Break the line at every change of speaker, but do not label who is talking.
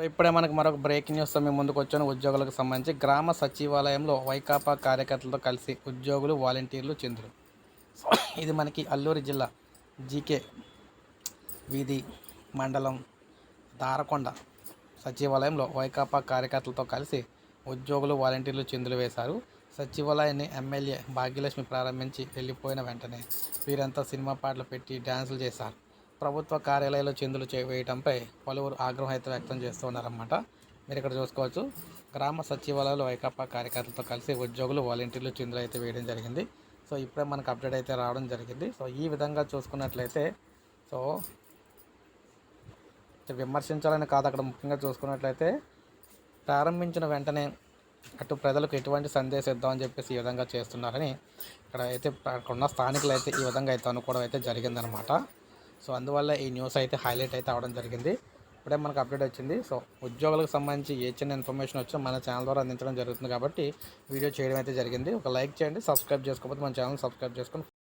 So ఇప్పుడే మనకు మరొక బ్రేకింగ్ న్యూస్ మేము ముందుకు వచ్చాను. ఉద్యోగులకు సంబంధించి గ్రామ సచివాలయంలో వైకాపా కార్యకర్తలతో కలిసి ఉద్యోగులు వాలంటీర్లు చంద్రులు సో ఇది మనకి అల్లూరి జిల్లా జీకే వీధి మండలం దారకొండ సచివాలయంలో వైకాపా కార్యకర్తలతో కలిసి ఉద్యోగులు వాలంటీర్లు చెందులు వేశారు. సచివాలయాన్ని ఎమ్మెల్యే భాగ్యలక్ష్మి ప్రారంభించి వెళ్ళిపోయిన వెంటనే వీరంతా సినిమా పాటలు పెట్టి డ్యాన్సులు చేశారు. ప్రభుత్వ కార్యాలయాల్లో చిందులు చే పలువురు ఆగ్రహం అయితే వ్యక్తం చేస్తూ ఉన్నారన్నమాట. మీరు ఇక్కడ చూసుకోవచ్చు గ్రామ సచివాలయాలు వైకాపా కార్యకర్తలతో కలిసి ఉద్యోగులు వాలంటీర్లు చిందులు అయితే వేయడం జరిగింది. సో ఇప్పుడే మనకు అప్డేట్ అయితే రావడం జరిగింది. సో ఈ విధంగా చూసుకున్నట్లయితే సో విమర్శించాలని కాదు అక్కడ ముఖ్యంగా చూసుకున్నట్లయితే ప్రారంభించిన వెంటనే అటు ప్రజలకు ఎటువంటి సందేశం ఇద్దామని చెప్పేసి ఈ విధంగా చేస్తున్నారని ఇక్కడ అయితే అక్కడ ఉన్న స్థానికులు అయితే ఈ విధంగా అయితే అనుకోవడం అయితే జరిగిందనమాట సో అందువల్ల ఈ న్యూస్ అయితే హైలైట్ అయితే అవడం జరిగింది. ఇప్పుడే మనకు అప్డేట్ వచ్చింది. సో ఉద్యోగులకు సంబంధించి ఏ చిన్న ఇన్ఫర్మేషన్ వచ్చినా మన ఛానల్ ద్వారా అందించడం జరుగుతుంది కాబట్టి వీడియో చేయడం అయితే జరిగింది. ఒక లైక్ చేయండి సబ్స్క్రైబ్ చేసుకోకపోతే మన ఛానల్ సబ్స్క్రైబ్ చేసుకొని